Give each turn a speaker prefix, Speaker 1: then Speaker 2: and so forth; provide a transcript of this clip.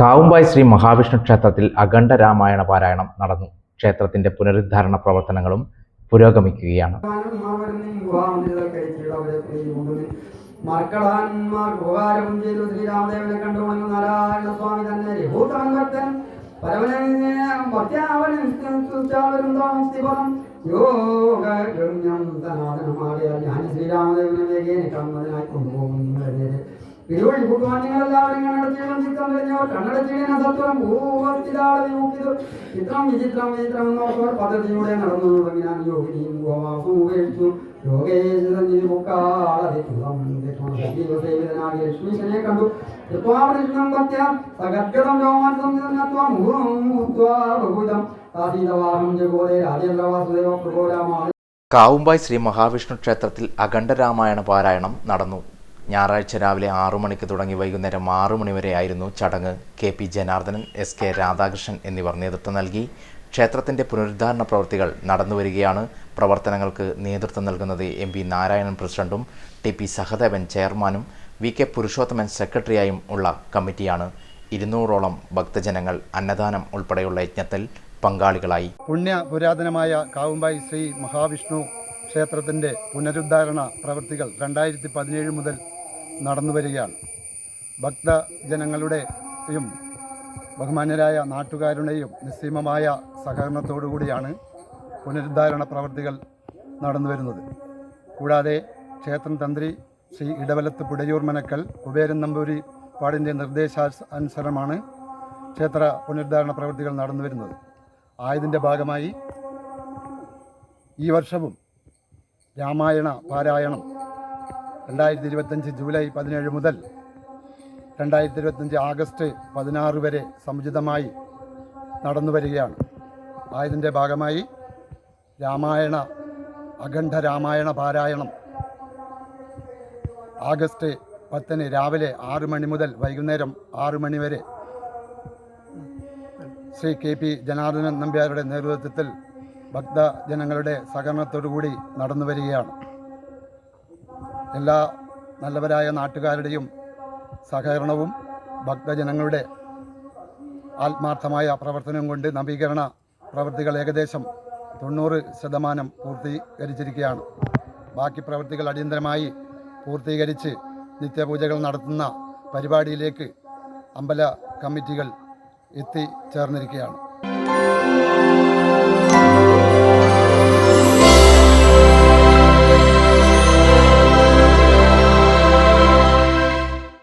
Speaker 1: കാവുമ്പായി ശ്രീ മഹാവിഷ്ണു ക്ഷേത്രത്തിൽ അഖണ്ഡ രാമായണ പാരായണം നടന്നു. ക്ഷേത്രത്തിന്റെ പുനരുദ്ധാരണ പ്രവർത്തനങ്ങളും പുരോഗമിക്കുകയാണ്.
Speaker 2: മർക്കടാന്മാർ ഉപകാരം ചെയ്തു ശ്രീരാമദേവനെ കണ്ടുകൊണ്ട് നാരായണ സ്വാമി തന്നെ രഘൂതമൻ ഭക്തൻ പരമനെ ഭക്ത്യാവനുക്തിപദം യോഗം സനാതനമാകിയ ഞാൻ ശ്രീരാമദേവനെ വേഗേനെ കാണുന്നതിനായി കൊണ്ടുപോകുന്നത് ഇരുവഴി
Speaker 1: ശ്രീ മഹാവിഷ്ണു ക്ഷേത്രത്തിൽ അഖണ്ഡ രാമായണ പാരായണം നടന്നു. ഞായറാഴ്ച രാവിലെ ആറു മണിക്ക് തുടങ്ങി വൈകുന്നേരം ആറു മണിവരെയായിരുന്നു ചടങ്ങ്. K P Janardhanan S K Radhakrishnan എന്നിവർ നേതൃത്വം നൽകി. ക്ഷേത്രത്തിന്റെ പുനരുദ്ധാരണ പ്രവൃത്തികൾ നടന്നുവരികയാണ് പ്രവർത്തനങ്ങൾക്ക് നേതൃത്വം നൽകുന്നത് എം പി നാരായണൻ പ്രസിഡന്റും ടി പി സഹദേവൻ ചെയർമാനും വി കെ പുരുഷോത്തമൻ സെക്രട്ടറിയായും ഉള്ള കമ്മിറ്റിയാണ്. ഇരുന്നൂറോളം ഭക്തജനങ്ങൾ അന്നദാനം ഉൾപ്പെടെയുള്ള യജ്ഞത്തിൽ പങ്കാളികളായി.
Speaker 3: പുണ്യ പുരാതനമായ കാവുമ്പായി ശ്രീ മഹാവിഷ്ണു ക്ഷേത്രത്തിന്റെ പുനരുദ്ധാരണ പ്രവൃത്തികൾ രണ്ടായിരത്തി പതിനേഴ് മുതൽ നടന്നു വരികയാണ് ഭക്തജനങ്ങളുടെയും ബഹുമാന്യരായ നാട്ടുകാരുടെയും നിസ്സീമമായ സഹകരണത്തോടുകൂടിയാണ് പുനരുദ്ധാരണ പ്രവൃത്തികൾ നടന്നു വരുന്നത് കൂടാതെ ക്ഷേത്രം തന്ത്രി ശ്രീ ഇടവലത്ത് പുടയൂർ മനക്കൽ കുബേരൻ നമ്പൂരി പാടിന്റെ നിർദ്ദേശാനുസരണമാണ് ക്ഷേത്ര പുനരുദ്ധാരണ പ്രവൃത്തികൾ നടന്നു വരുന്നത് ആയതിന്റെ ഭാഗമായി ഈ വർഷവും രാമായണ പാരായണം രണ്ടായിരത്തി ഇരുപത്തഞ്ച് ജൂലൈ പതിനേഴ് മുതൽ രണ്ടായിരത്തി ഇരുപത്തഞ്ച് ആഗസ്റ്റ് പതിനാറ് വരെ സമുചിതമായി നടന്നു വരികയാണ്. ആയതിന്റെ ഭാഗമായി രാമായണ അഖണ്ഡ രാമായണ പാരായണം ആഗസ്റ്റ് പത്തിന് രാവിലെ ആറ് മണി മുതൽ വൈകുന്നേരം ആറ് മണി വരെ ശ്രീ കെ പി ജനാർദ്ദനൻ നമ്പ്യാരുടെ നേതൃത്വത്തിൽ ഭക്തജനങ്ങളുടെ സഹകരണത്തോടുകൂടി നടന്നു വരികയാണ്. എല്ലാ നല്ലവരായ നാട്ടുകാരുടെയും സഹകരണവും ഭക്തജനങ്ങളുടെ ആത്മാർത്ഥമായ പ്രവർത്തനം കൊണ്ട് നവീകരണ പ്രവൃത്തികൾ ഏകദേശം തൊണ്ണൂറ് ശതമാനം പൂർത്തീകരിച്ചിരിക്കുകയാണ്. ബാക്കി പ്രവൃത്തികൾ അടിയന്തരമായി പൂർത്തീകരിച്ച് നിത്യപൂജകൾ നടത്തുന്ന പരിപാടിയിലേക്ക് അമ്പല കമ്മിറ്റികൾ എത്തിച്ചേർന്നിരിക്കുകയാണ്.